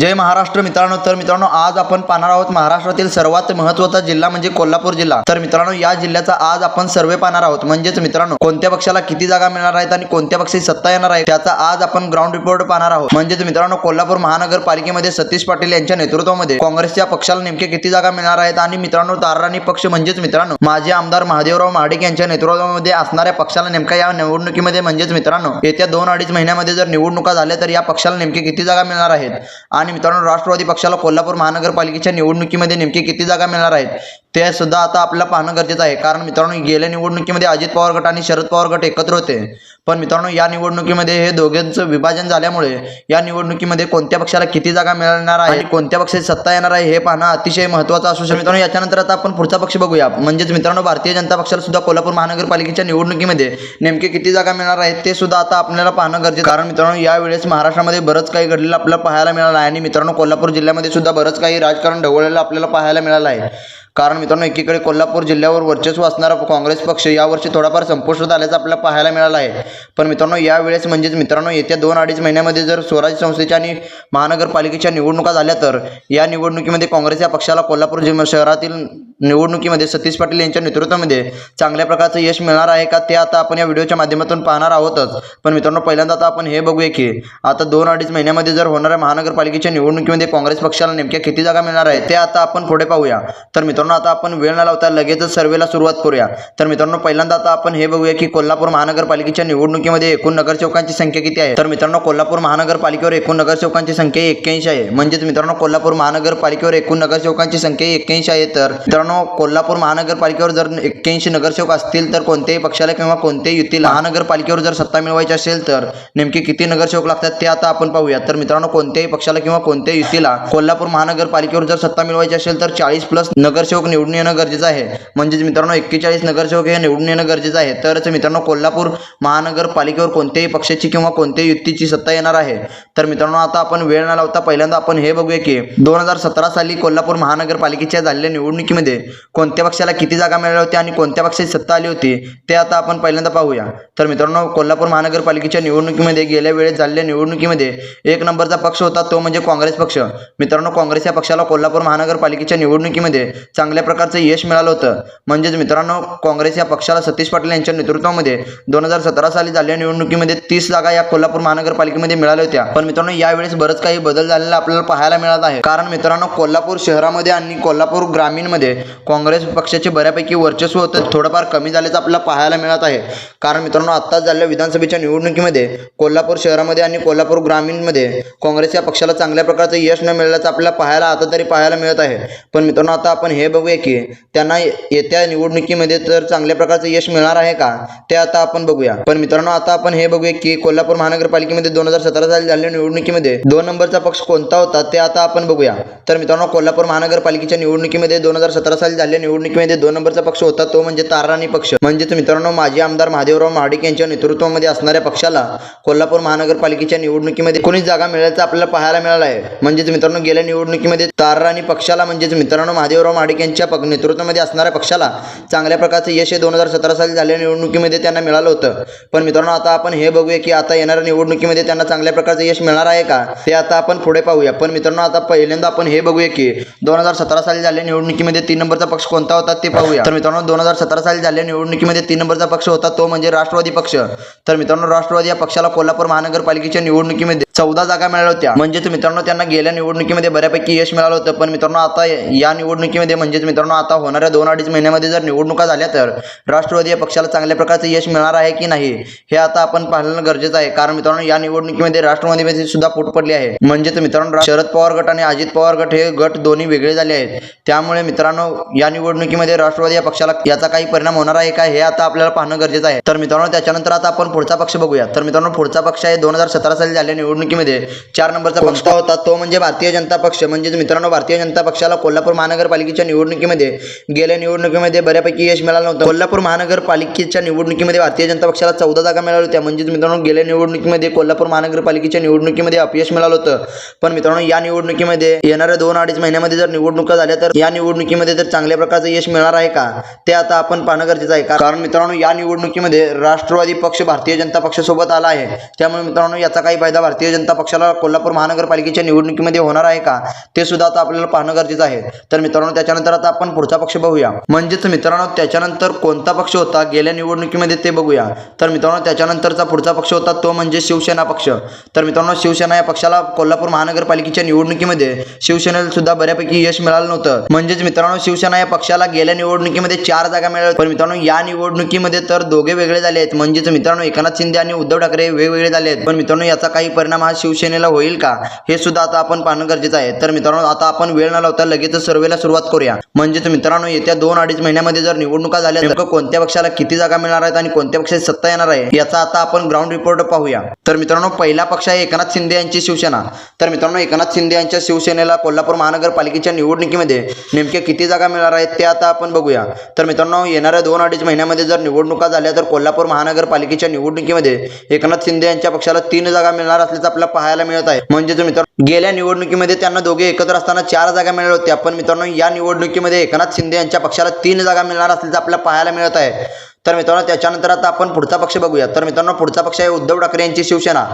जय महाराष्ट्र मित्रांनो तर मित्रांनो आज आपण पाहणार आहोत महाराष्ट्रातील सर्वात महत्त्वाचा जिल्हा म्हणजे कोल्हापूर जिल्हा. तर मित्रांनो या जिल्ह्याचा आज आपण सर्वे पाहणार आहोत. म्हणजेच मित्रांनो कोणत्या पक्षाला किती जागा मिळणार आहेत आणि कोणत्या पक्षाची सत्ता येणार आहे त्याचा आज आपण ग्राउंड रिपोर्ट पाहणार आहोत. म्हणजेच मित्रांनो कोल्हापूर महानगरपालिकेमध्ये सतीश पाटील यांच्या नेतृत्वामध्ये काँग्रेसच्या पक्षाला नेमके किती जागा मिळणार आहेत आणि मित्रांनो ताराराणी पक्ष म्हणजेच मित्रांनो माजी आमदार महादेवराव महाडिक यांच्या नेतृत्वामध्ये असणाऱ्या पक्षाला नेमका या निवडणुकीमध्ये म्हणजेच मित्रांनो येत्या दोन अडीच महिन्यामध्ये जर निवडणुका झाल्या तर या पक्षाला नेमके किती जागा मिळणार आहेत? आणि मित्रांनो राष्ट्रवादी पक्षाला कोल्हापूर महानगरपालिकेच्या निवडणुकीमध्ये नेमके किती जागा मिळणार आहेत? ते सुद्धा आता आपल्याला पाहणं गरजेचं आहे. कारण मित्रांनो गेल्या निवडणुकीमध्ये अजित पवार गट आणि शरद पवार गट एकत्र होते. पण मित्रांनो या निवडणुकीमध्ये हे दोघांचं विभाजन झाल्यामुळे या निवडणुकीमध्ये कोणत्या पक्षाला किती जागा मिळणार आहे कोणत्या पक्षाची सत्ता येणार आहे हे पाहणं अतिशय महत्त्वाचं असू शकतो. मित्रांनो याच्यानंतर आता आपण पुढचा पक्ष बघूया. म्हणजेच मित्रांनो भारतीय जनता पक्षाला सुद्धा कोल्हापूर महानगरपालिकेच्या निवडणुकीमध्ये नेमके किती जागा मिळणार आहेत ते सुद्धा आता आपल्याला पाहणं गरजेचं आहे. कारण मित्रांनो यावेळेस महाराष्ट्रामध्ये बरंच काही घडलेलं आपल्याला पाहायला मिळालं आहे आणि मित्रांनो कोल्हापूर जिल्ह्यामध्ये सुद्धा बरंच काही राजकारण ढवळलेलं आपल्याला पाहायला मिळालं आहे. कारण मित्रांनो एकीकडे कोल्हापूर जिल्ह्यावर वर्चस्व असणारा काँग्रेस पक्ष यावर्षी थोडाफार संपुष्टात आल्याचं आपल्याला पाहायला मिळालं आहे. पण मित्रांनो यावेळेस म्हणजेच मित्रांनो येत्या दोन अडीच महिन्यामध्ये जर स्वराज्य संस्थेच्या आणि महानगरपालिकेच्या निवडणुका झाल्या तर या निवडणुकीमध्ये काँग्रेस या पक्षाला कोल्हापूर जिल्हा शहरातील निवडणुकीमध्ये सतीश पाटील यांच्या नेतृत्वामध्ये चांगल्या प्रकारचं यश मिळणार आहे का ते आता आपण या व्हिडिओच्या माध्यमातून पाहणार आहोतच. पण मित्रांनो पहिल्यांदा आता आपण हे बघूया की आता दोन अडीच महिन्यामध्ये जर होणाऱ्या महानगरपालिकेच्या निवडणुकीमध्ये काँग्रेस पक्षाला नेमक्या किती जागा मिळणार आहे ते आता आपण पुढे पाहूया. तर मित्रांनो आता आपण वेळ न लावता लगेचच सर्वेला सुरुवात करूया. तर मित्रांनो पहिल्यांदा आता आपण हे बघूया की कोल्हापूर महानगरपालिकेच्या निवडणुकीमध्ये एकूण नगरसेवकांची संख्या किती आहे? तर मित्रांनो कोल्हापूर महानगरपालिकेवर एकूण नगरसेवकांची संख्या एक्क्याऐंशी आहे. म्हणजेच मित्रांनो कोल्हापूर महानगरपालिकेवर एकूण नगरसेवकांची संख्या एक्क्याऐंशी आहे. तर मित्रांनो कोल्हापूर महानगरपालिकेवर जर एक्क्याऐंशी नगरसेवक असतील तर कोणत्याही पक्षाला किंवा कोणत्याही युतीला महानगरपालिकेवर जर सत्ता मिळवायची असेल तर नेमके किती नगरसेवक लागतात ते आता आपण पाहूया तर मित्रांनो कोणत्याही पक्षाला किंवा कोणत्याही युतीला कोल्हापूर महानगरपालिकेवर जर सत्ता मिळवायची असेल तर चाळीस प्लस नगरसेवक निवडून येणं गरजेचं आहे. म्हणजेच मित्रांनो एक्केचाळीस नगरसेवक हे निवडून येणं गरजेचं आहे. तरच मित्रांनो कोल्हापूर महानगरपालिकेवर कोणत्याही पक्षाची किंवा कोणत्याही युतीची सत्ता येणार आहे. तर मित्रांनो आता आपण वेळ न लावता पहिल्यांदा आपण हे बघूया की दोन हजार सतरा साली कोल्हापूर महानगरपालिकेच्या झालेल्या निवडणुकीमध्ये कोणत्या पक्षाला किती जागा मिळाल्या होत्या आणि कोणत्या पक्षाची सत्ता आली होती ते आता आपण पहिल्यांदा पाहूया. तर मित्रांनो कोल्हापूर महानगरपालिकेच्या निवडणुकीमध्ये गेल्या वेळेस झालेल्या निवडणुकीमध्ये एक नंबरचा पक्ष होता तो म्हणजे काँग्रेस पक्ष. मित्रांनो काँग्रेस या पक्षाला कोल्हापूर महानगरपालिकेच्या निवडणुकीमध्ये चांगल्या प्रकारचं यश मिळालं होतं. म्हणजेच मित्रांनो काँग्रेस या पक्षाला सतीश पाटील यांच्या नेतृत्वामध्ये दोन हजार सतरा साली झालेल्या निवडणुकीमध्ये तीस जागा या कोल्हापूर महानगरपालिकेमध्ये मिळाल्या होत्या. पण मित्रांनो यावेळेस बरंच काही बदल झालेला आपल्याला पाहायला मिळत आहे. कारण मित्रांनो कोल्हापूर शहरामध्ये आणि कोल्हापूर ग्रामीणमध्ये काँग्रेस पक्षाचे बऱ्यापैकी वर्चस्व होतं. थोडंफार कमी झाल्याचं आपल्याला पाहायला मिळत आहे. कारण मित्रांनो आत्ताच झालेल्या विधानसभेच्या निवडणुकीमध्ये कोल्हापूर शहरामध्ये आणि कोल्हापूर ग्रामीणमध्ये काँग्रेस या पक्षाला चांगल्या प्रकारचं यश न मिळाल्याचं आपल्याला पाहायला आता तरी पाहायला मिळत आहे. पण मित्रांनो आता आपण हे बघूया की त्यांना येत्या निवडणुकीमध्ये तर चांगल्या प्रकारचं यश मिळणार आहे का? ते आता आपण बघूया. पण मित्रांनो आता आपण हे बघूया की कोल्हापूर महानगरपालिकेमध्ये दोन हजार सतरा साली झालेल्या निवडणुकीमध्ये दोन नंबरचा पक्ष कोणता होता ते आता आपण बघूया. तर मित्रांनो कोल्हापूर महानगरपालिकेच्या निवडणुकीमध्ये दोन हजार सतरा साली झालेल्या निवडणुकीमध्ये दोन नंबरचा पक्ष होता तो म्हणजे ताराराणी पक्ष. म्हणजेच मित्रांनो माजी आमदार महादेवराव महाडिक यांच्या नेतृत्वामध्ये असणाऱ्या पक्षाला कोल्हापूर महानगरपालिकेच्या निवडणुकीमध्ये कोणीच जागा मिळाल्याचं आपल्याला पाहायला मिळालं आहे. म्हणजेच मित्रांनो गेल्या निवडणुकीमध्ये ताराराणी पक्षाला म्हणजेच मित्रांनो महादेवराव महाडिक यांच्या नेतृत्वामध्ये असणाऱ्या पक्षाला चांगल्या प्रकारचं यश हे दोन हजार सतरा साली झालेल्या निवडणुकीमध्ये त्यांना मिळालं होतं. पण मित्रांनो आता आपण हे बघूया की आता येणाऱ्या निवडणुकीमध्ये त्यांना चांगल्या प्रकारचं यश मिळणार आहे का? ते आता आपण पुढे पाहूया. पण मित्रांनो आता पहिल्यांदा आपण हे बघूया की दोन हजार सतरा साली झालेल्या निवडणुकीमध्ये तीन नंबरचा पक्ष कोणता होता ते पाहूया. तर मित्रांनो दोन हजार सतरा साली झालेल्या निवडणुकीमध्ये तीन नंबरचा पक्ष होता तो म्हणजे राष्ट्रवादी पक्ष. तर मित्रांनो राष्ट्रवादी या पक्षाला कोल्हापूर महानगरपालिकेच्या निवडणुकीमध्ये चौदा जागा मिळाल्या होत्या. म्हणजेच मित्रांनो त्यांना गेल्या निवडणुकीमध्ये बऱ्यापैकी यश मिळालं होतं. पण मित्रांनो आता या निवडणुकीमध्ये म्हणजेच मित्रांनो आता होणाऱ्या दोन अडीच महिन्यामध्ये जर निवडणुका झाल्या तर राष्ट्रवादी या पक्षाला चांगल्या प्रकारचं यश मिळणार आहे की नाही हे आता आपण पाहणं गरजेचं आहे. कारण मित्रांनो या निवडणुकीमध्ये राष्ट्रवादीमध्ये सुद्धा फूट पडली आहे. म्हणजेच मित्रांनो शरद पवार गट आणि अजित पवार गट हे गट दोन्ही वेगळे झाले आहेत. त्यामुळे मित्रांनो या निवडणुकीमध्ये राष्ट्रवादी या पक्षाला याचा काही परिणाम होणार आहे का हे आता आपल्याला पाहणं गरजेचं आहे. तर मित्रांनो त्याच्यानंतर आता आपण पुढचा पक्ष बघूया तर मित्रांनो पुढचा पक्ष आहे दोन हजार सतरा साली झालेल्या निवडणुकीमध्ये. चार नंबरचा पक्ष होता तो म्हणजे भारतीय जनता पक्ष. म्हणजेच मित्रांनो भारतीय जनता पक्षाला कोल्हापूर महानगरपालिकेच्या निवडणुकीमध्ये गेल्या निवडणुकीमध्ये बऱ्यापैकी यश मिळालं नव्हतं. कोल्हापूर महानगरपालिकेच्या निवडणुकीमध्ये भारतीय जनता पक्षाला चौदा जागा मिळाल्या होत्या. म्हणजेच मित्रांनो गेल्या निवडणुकीमध्ये कोल्हापूर महानगरपालिकेच्या निवडणुकीमध्ये अपयश मिळालं होतं. पण मित्रांनो या निवडणुकीमध्ये येणाऱ्या दोन अडीच महिन्यामध्ये जर निवडणुका झाल्या तर या निवडणुकीमध्ये तर चांगल्या प्रकारचं यश मिळणार आहे का? ते आता आपण पाहणं गरजेचं आहे. का- कारण मित्रांनो या निवडणुकीमध्ये राष्ट्रवादी पक्ष भारतीय जनता पक्षासोबत आला आहे. त्यामुळे मित्रांनो याचा काही फायदा भारतीय जनता पक्षाला कोल्हापूर महानगरपालिकेच्या निवडणुकीमध्ये होणार आहे का? ते सुद्धा आता आपल्याला पाहणं गरजेचं आहे. तर मित्रांनो त्याच्यानंतर आता आपण पुढचा पक्ष बघूया. म्हणजेच मित्रांनो त्याच्यानंतर कोणता पक्ष होता? गेल्या निवडणुकीमध्ये ते बघूया. तर मित्रांनो त्याच्यानंतरचा पुढचा पक्ष होता तो म्हणजे शिवसेना पक्ष. तर मित्रांनो शिवसेना या पक्षाला कोल्हापूर महानगरपालिकेच्या निवडणुकीमध्ये शिवसेनेला सुद्धा बऱ्यापैकी यश मिळालं नव्हतं. म्हणजेच मित्रांनो शिवसेना या पक्षाला गेल्या निवडणुकीमध्ये चार जागा मिळाल्या. पण मित्रांनो या निवडणुकीमध्ये तर दोघे वेगळे झाले आहेत. म्हणजेच मित्रांनो एकनाथ शिंदे आणि उद्धव ठाकरे वेगवेगळे झाले आहेत. पण मित्रांनो याचा काही परिणाम हा शिवसेनेला होईल का? हे सुद्धा आता आपण पाहणं गरजेचं आहे. तर मित्रांनो आता आपण वेळ न लावता लगेच सर्वेला सुरुवात करूया. म्हणजेच मित्रांनो येत्या दोन अडीच महिन्यामध्ये जर निवडणुका झाल्या तर कोणत्या पक्षाला किती जागा मिळणार आहेत आणि कोणत्या पक्षाची सत्ता येणार आहे याचा आता आपण ग्राउंड रिपोर्ट पाहूया. तर मित्रांनो पहिला पक्ष आहे एकनाथ शिंदे यांची शिवसेना. तर मित्रांनो एकनाथ शिंदे यांच्या शिवसेनेला कोल्हापूर महानगरपालिकेच्या निवडणुकीमध्ये नेमक्या किती जागा जागा मिळणार आहेत ते आता आपण बघूया. तर मित्रांनो येणाऱ्या दोन अडीच महिन्यामध्ये जर निवडणुका झाल्या तर कोल्हापूर महानगरपालिकेच्या निवडणुकीमध्ये एकनाथ शिंदे यांच्या पक्षाला तीन जागा मिळणार असल्याचं आपल्याला पाहायला मिळत आहे. म्हणजेच मित्रांनो गेल्या निवडणुकीमध्ये त्यांना दोघे एकत्र असताना चार जागा मिळाल्या होत्या पण मित्रांनो या निवडणुकीमध्ये एकनाथ शिंदे यांच्या पक्षाला तीन जागा मिळणार असल्याचं आपल्याला पाहायला मिळत आहे. तर मित्रांनो त्याच्यानंतर आता आपण पुढचा पक्ष बघूया. तर मित्रांनो पुढचा पक्ष आहे उद्धव ठाकरे यांची शिवसेना.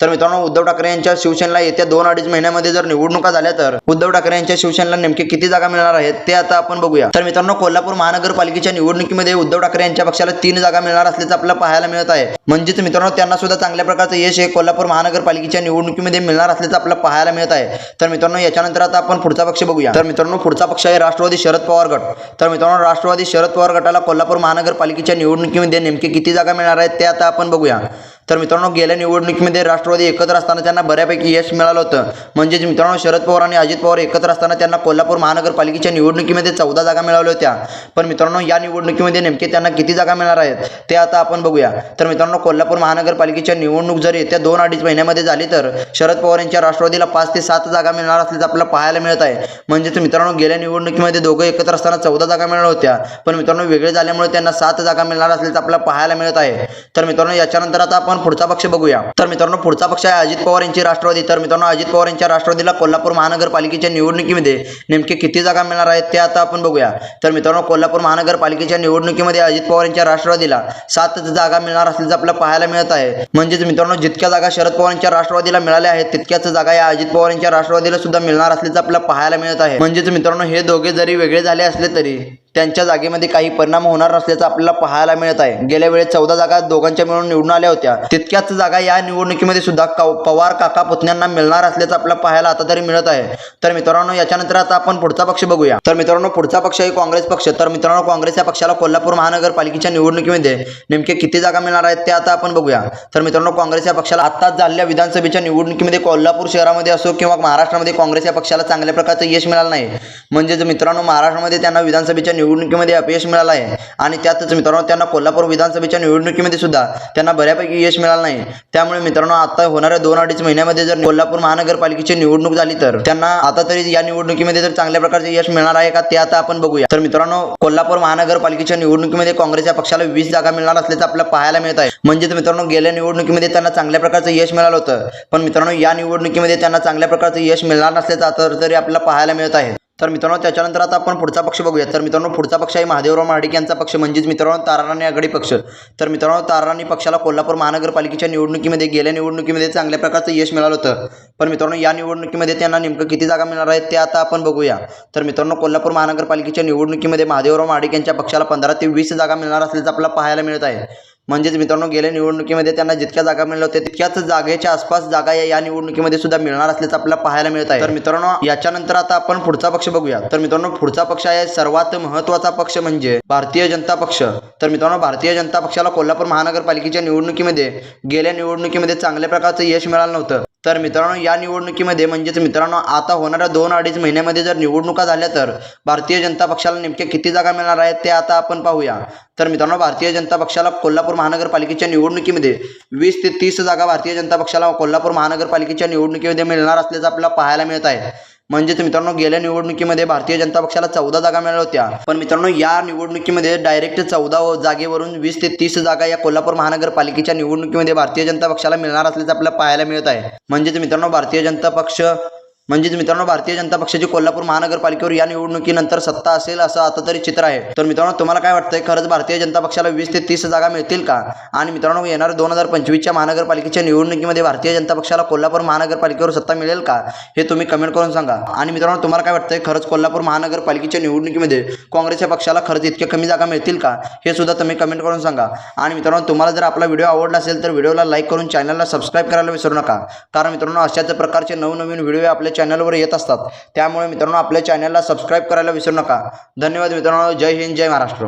तर मित्रांनो उद्धव ठाकरे यांच्या शिवसेनेला येत्या दोन अडीच महिन्यामध्ये जर निवडणुका झाल्या तर उद्धव ठाकरे यांच्या शिवसेनेला नेमके किती जागा मिळणार आहेत ते आता आपण बघूया. तर मित्रांनो कोल्हापूर महानगरपालिकेच्या निवडणुकीमध्ये उद्धव ठाकरे यांच्या पक्षाला तीन जागा मिळणार असल्याचं आपल्याला पाहायला मिळत आहे. म्हणजेच मित्रांनो त्यांना सुद्धा चांगल्या प्रकारचं यश हे कोल्हापूर महानगरपालिकेच्या निवडणुकीमध्ये मिळणार असल्याचं आपल्याला पाहायला मिळत आहे. तर मित्रांनो याच्यानंतर आता आपण पुढचा पक्ष बघूया. तर मित्रांनो पुढचा पक्ष आहे राष्ट्रवादी शरद पवार गट. तर मित्रांनो राष्ट्रवादी शरद पवार गटाला कोल्हापूर महानगरपालिकेच्या निवडणुकीमध्ये नेमके किती जागा मिळणार आहेत ते आता आपण बघूया. तर मित्रांनो गेल्या निवडणुकीमध्ये राष्ट्रवादी एकत्र असताना त्यांना बऱ्यापैकी यश मिळालं होतं. म्हणजेच मित्रांनो शरद पवार आणि अजित पवार एकत्र असताना त्यांना कोल्हापूर महानगरपालिकेच्या निवडणुकीमध्ये चौदा जागा मिळाल्या होत्या. पण मित्रांनो या निवडणुकीमध्ये नेमके त्यांना किती जागा मिळणार आहेत ते आता आपण बघूया. तर मित्रांनो कोल्हापूर महानगरपालिकेच्या निवडणूक जर येत्या दोन अडीच महिन्यामध्ये झाली तर शरद पवार यांच्या राष्ट्रवादीला पाच ते सात जागा मिळणार असल्याचं आपल्याला पाहायला मिळत आहे. म्हणजेच मित्रांनो गेल्या निवडणुकीमध्ये दोघं एकत्र असताना चौदा जागा मिळणार होत्या. पण मित्रांनो वेगळे झाल्यामुळे त्यांना सात जागा मिळणार असल्याचं आपल्याला पाहायला मिळत आहे. तर मित्रांनो याच्यानंतर आता आपण पुढचा पक्ष बघूया. तर मित्रांनो पुढचा पक्ष आहे अजित पवार यांची राष्ट्रवादी. तर मित्रांनो अजित पवार यांच्या राष्ट्रवादीला कोल्हापूर महानगरपालिकेच्या निवडणुकीमध्ये नेमके किती जागा मिळणार आहेत ते आता आपण बघूया. तर मित्रांनो कोल्हापूर महानगरपालिकेच्या निवडणुकीमध्ये अजित पवार यांच्या राष्ट्रवादीला सात जागा मिळणार असल्याचं आपल्याला पाहायला मिळत आहे. म्हणजेच मित्रांनो जितक्या जागा शरद पवार यांच्या राष्ट्रवादीला मिळाल्या आहेत तितक्याच जागा या अजित पवार यांच्या राष्ट्रवादीला सुद्धा मिळणार असल्याचं आपल्याला पाहायला मिळत आहे. म्हणजेच मित्रांनो हे दोघे जरी वेगळे झाले असले तरी त्यांच्या जागेमध्ये काही परिणाम होणार नसल्याचं आपल्याला पाहायला मिळत आहे. गेल्या वेळेस चौदा जागा दोघांच्या मिळून निवडून आल्या होत्या. तितक्याच जागा या निवडणुकीमध्ये सुद्धा कव- पवार काका पुतण्यांना मिळणार असल्याचं आपल्याला पाहायला आता तरी मिळत आहे. तर मित्रांनो याच्यानंतर आता आपण पुढचा पक्ष बघूया. तर मित्रांनो पुढचा पक्ष आहे काँग्रेस पक्ष. तर मित्रांनो काँग्रेस या पक्षाला कोल्हापूर महानगरपालिकेच्या निवडणुकीमध्ये नेमके किती जागा मिळणार आहेत ते आता आपण बघूया. तर मित्रांनो काँग्रेस या पक्षाला आत्ताच झालेल्या विधानसभेच्या निवडणुकीमध्ये कोल्हापूर शहरामध्ये असो किंवा महाराष्ट्रामध्ये काँग्रेस या पक्षाला चांगल्या प्रकारचं यश मिळालं नाही. म्हणजेच मित्रांनो महाराष्ट्रामध्ये त्यांना विधानसभेच्या निवडणुकीमध्ये अपयश मिळालं आहे. आणि त्यातच मित्रांनो त्यांना कोल्हापूर विधानसभेच्या निवडणुकीमध्ये सुद्धा त्यांना बऱ्यापैकी यश मिळालं नाही. त्यामुळे मित्रांनो आता होणाऱ्या दोन अडीच महिन्यामध्ये जर कोल्हापूर महानगरपालिकेची निवडणूक झाली तर त्यांना आता तरी या निवडणुकीमध्ये जर चांगल्या प्रकारचे यश मिळणार आहे का ते आता आपण बघूया. तर मित्रांनो कोल्हापूर महानगरपालिकेच्या निवडणुकीमध्ये काँग्रेस या पक्षाला वीस जागा मिळणार असल्याचं आपल्याला पाहायला मिळत आहे. म्हणजेच मित्रांनो गेल्या निवडणुकीमध्ये त्यांना चांगल्या प्रकारचं यश मिळालं होतं. पण मित्रांनो या निवडणुकीमध्ये त्यांना चांगल्या प्रकारचं यश मिळणार नसल्याचं आता तरी आपल्याला पाहायला मिळत आहे. तर मित्रांनो त्याच्यानंतर आता आपण पुढचा पक्ष बघूया. तर मित्रांनो पुढचा पक्ष आहे महादेवराव महाडिक यांचा पक्ष. म्हणजेच मित्रांनो ताराराणी आघाडी पक्ष. तर मित्रांनो ताराराणी पक्षाला कोल्हापूर महानगरपालिकेच्या निवडणुकीमध्ये गेल्या निवडणुकीमध्ये चांगल्या प्रकारचं यश मिळालं होतं. पण मित्रांनो या निवडणुकीमध्ये त्यांना नेमकं किती जागा मिळणार आहेत ते आता आपण बघूया. तर मित्रांनो कोल्हापूर महानगरपालिकेच्या निवडणुकीमध्ये महादेवराव महाडिक यांच्या पक्षाला पंधरा ते वीस जागा मिळणार असल्याचं आपल्याला पाहायला मिळत आहे. म्हणजेच मित्रांनो गेल्या निवडणुकीमध्ये त्यांना जितक्या जागा मिळल्या होत्या तितक्याच जागेच्या आसपास जागा या या निवडणुकीमध्ये सुद्धा मिळणार असल्याचं आपल्याला पाहायला मिळत आहे. तर मित्रांनो याच्यानंतर आता आपण पुढचा पक्ष बघूया. तर मित्रांनो पुढचा पक्ष आहे सर्वात महत्त्वाचा पक्ष म्हणजे भारतीय जनता पक्ष. तर मित्रांनो भारतीय जनता पक्षाला कोल्हापूर महानगरपालिकेच्या निवडणुकीमध्ये गेल्या निवडणुकीमध्ये चांगल्या प्रकारचं यश मिळालं नव्हतं. तर मित्रांनो या निवडणुकीमध्ये म्हणजेच मित्रांनो आता होणाऱ्या दोन अडीच महिन्यामध्ये जर निवडणुका झाल्या तर भारतीय जनता पक्षाला नेमक्या किती जागा मिळणार आहेत ते आता आपण पाहूया. तर मित्रांनो भारतीय जनता पक्षाला कोल्हापूर महानगरपालिकेच्या निवडणुकीमध्ये वीस ते तीस जागा भारतीय जनता पक्षाला कोल्हापूर महानगरपालिकेच्या निवडणुकीमध्ये मिळणार असल्याचं आपल्याला पाहायला मिळत आहे. म्हणजेच मित्रांनो गेल्या निवडणुकीमध्ये भारतीय जनता पक्षाला चौदा जागा मिळाल्या होत्या. पण मित्रांनो या निवडणुकीमध्ये डायरेक्ट चौदा जागेवरून वीस ते तीस जागा या कोल्हापूर महानगरपालिकेच्या निवडणुकीमध्ये भारतीय जनता पक्षाला मिळणार असल्याचं आपल्याला पाहायला मिळत आहे. म्हणजेच मित्रांनो भारतीय जनता पक्ष म्हणजेच मित्रांनो भारतीय जनता पक्षाची कोल्हापूर महानगरपालिकेवर या निवडणुकीनंतर सत्ता असेल असं आता तरी चित्र आहे. तर मित्रांनो तुम्हाला काय वाटतंय? खरंच भारतीय जनता पक्षाला वीस ते तीस जागा मिळतील का? आणि मित्रांनो येणार दोन हजार पंचवीसच्या महानगरपालिकेच्या निवडणुकीमध्ये भारतीय जनता पक्षाला कोल्हापूर महानगरपालिकेवर सत्ता मिळेल का? हे तुम्ही कमेंट करून सांगा. आणि मित्रांनो तुम्हाला काय वाटतंय? खरंच कोल्हापूर महानगरपालिकेच्या निवडणुकीमध्ये काँग्रेसच्या पक्षाला खरंच इतक्या कमी जागा मिळतील का? हे सुद्धा तुम्ही कमेंट करून सांगा. आणि मित्रांनो तुम्हाला जर आपला व्हिडिओ आवडला असेल तर व्हिडिओला लाईक करून चॅनलला सबस्क्राईब करायला विसरू नका. कारण मित्रांनो अशाच प्रकारचे नवनवीन व्हिडिओ आपल्या चॅनलवर येत असतात. त्यामुळे मित्रांनो आपल्या चॅनलला सबस्क्राईब करायला विसरू नका. धन्यवाद मित्रांनो. जय हिंद जय महाराष्ट्र.